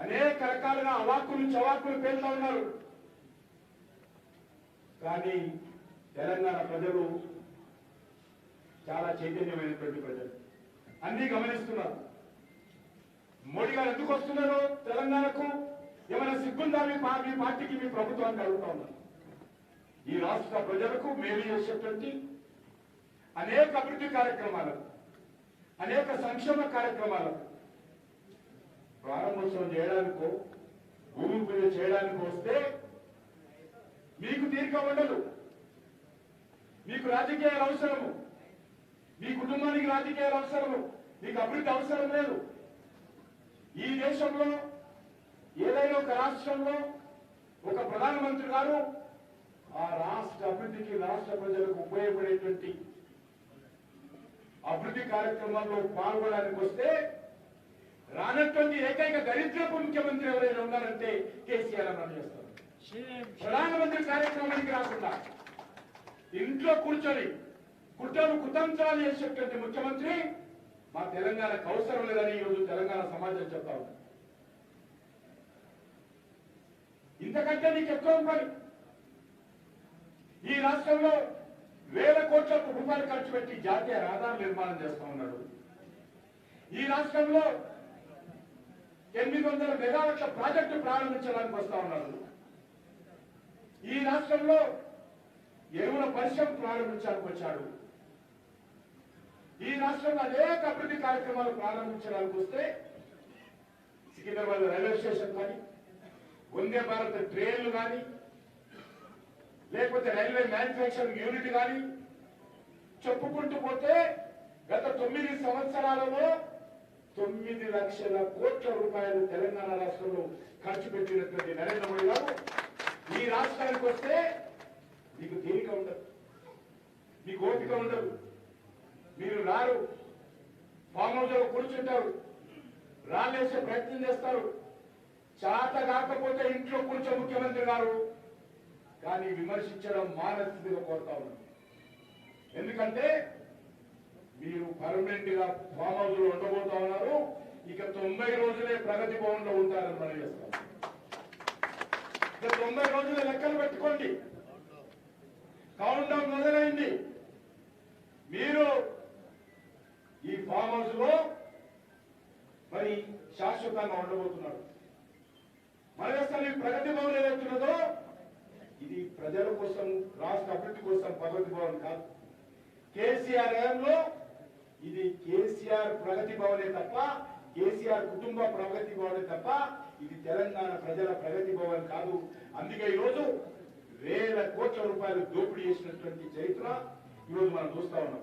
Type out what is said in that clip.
అనేక రకాలుగా అవాక్కులు చవాకులు పేలుతా ఉన్నారు. కానీ తెలంగాణ ప్రజలు చాలా చైతన్యమైనటువంటి ప్రజలు. అన్ని గమనిస్తున్నారు. మోడీ గారు ఎందుకు వస్తున్నారు తెలంగాణకు? ఏమైనా సిగ్గుందా మీ మీ పార్టీకి మీ ప్రభుత్వానికి అడుగుతా ఉన్నారు ఈ రాష్ట్ర ప్రజలకు మేలు చేసేటువంటి అనేక అభివృద్ధి కార్యక్రమాలకు అనేక సంక్షేమ కార్యక్రమాలకు ప్రారంభోత్సవం చేయడానికో భూమి పూజ చేయడానికి వస్తే మీకు తీరిక ఉండదు. మీకు రాజకీయాలు అవసరము. మీ కుటుంబానికి రాజకీయాలు అవసరము. మీకు అభివృద్ధి అవసరం లేదు. ఈ దేశంలో ఏదైనా ఒక రాష్ట్రంలో ఒక ప్రధానమంత్రి గారు ఆ రాష్ట్ర అభివృద్ధికి రాష్ట్ర ప్రజలకు ఉపయోగపడేటువంటి అభివృద్ధి కార్యక్రమాల్లో పాల్గొనడానికి వస్తే రానటువంటి ఏకైక దరిద్రపు ముఖ్యమంత్రి ఎవరైనా ఉన్నారంటే కేసీఆర్ అని చేస్తారు ప్రధానమంత్రి కార్యక్రమానికి రాకుండా ఇంట్లో కూర్చొని కుట్రలు కుతంత్రాలు చేసేటువంటి ముఖ్యమంత్రి మా తెలంగాణకు అవసరం లేదని ఈరోజు తెలంగాణ సమాజం చెప్తా ఉంది. ఇంతకంటే నీకు ఎక్కువ పని. ఈ రాష్ట్రంలో వేల కోట్ల రూపాయలు ఖర్చు పెట్టి జాతీయ రహదారులు నిర్మాణం చేస్తా ఉన్నాడు. ఈ రాష్ట్రంలో ఎనిమిది వందల మెగావాట్ల ప్రాజెక్టు ప్రారంభించడానికి వస్తా ఉన్నారు ఈ రాష్ట్రంలో ఎరువుల పరిశ్రమ ప్రారంభించడానికి వచ్చాడు? ఈ రాష్ట్రంలో అనేక అభివృద్ధి కార్యక్రమాలు ప్రారంభించడానికి వస్తే సికింద్రాబాద్ రైల్వే స్టేషన్ కానీ వందే భారత్ ట్రైన్లు కానీ లేకపోతే రైల్వే మ్యానుఫ్యాక్చరింగ్ యూనిట్ కానీ చెప్పుకుంటూ పోతే గత తొమ్మిది సంవత్సరాలలో తొమ్మిది లక్షల కోట్ల రూపాయలు తెలంగాణ రాష్ట్రంలో ఖర్చు పెట్టినటువంటి నరేంద్ర మోడీ గారు ఈ రాష్ట్రానికి వస్తే మీకు తీరిక ఉండదు. మీకు ఓపిక ఉండదు. మీరు రారు. ఫామ్ హౌస్లో కూర్చుంటారు. రాలేసే ప్రయత్నం చేస్తారు. చేత కాకపోతే ఇంట్లో కూర్చో ముఖ్యమంత్రి గారు. కానీ విమర్శించడం మానసికంగా కోరుతా ఉన్నాను. ఎందుకంటే మీరు పర్మనెంట్గా ఫామ్ హౌస్లో ఉండబోతా ఇక తొంభై రోజులే ప్రగతి భవన్లో ఉంటారని మనం చేస్తాం ఇక తొంభై రోజుల లెక్కలు పెట్టుకోండి. కౌంట్ డౌన్ మొదలైంది. మీరు ఈ ఫామ్ హౌస్లో మరి శాశ్వతంగా ఉండబోతున్నారు. మన ఈ ప్రగతి భవన్ ఏదైతున్నదో ఇది ప్రజల కోసం రాష్ట్ర అభివృద్ధి కోసం ప్రగతి భవన్ కాదు. కేసీఆర్ హయాంలో ఇది కేసీఆర్ ప్రగతి భవనే తప్ప కేసీఆర్ కుటుంబ ప్రగతి భవన్ తప్ప ఇది తెలంగాణ ప్రజల ప్రగతి భవన్ కాదు. అందుకే ఈరోజు వేల కోట్ల రూపాయలు దోపిడీ చేసినటువంటి చరిత్ర ఈరోజు మనం చూస్తా ఉన్నాం.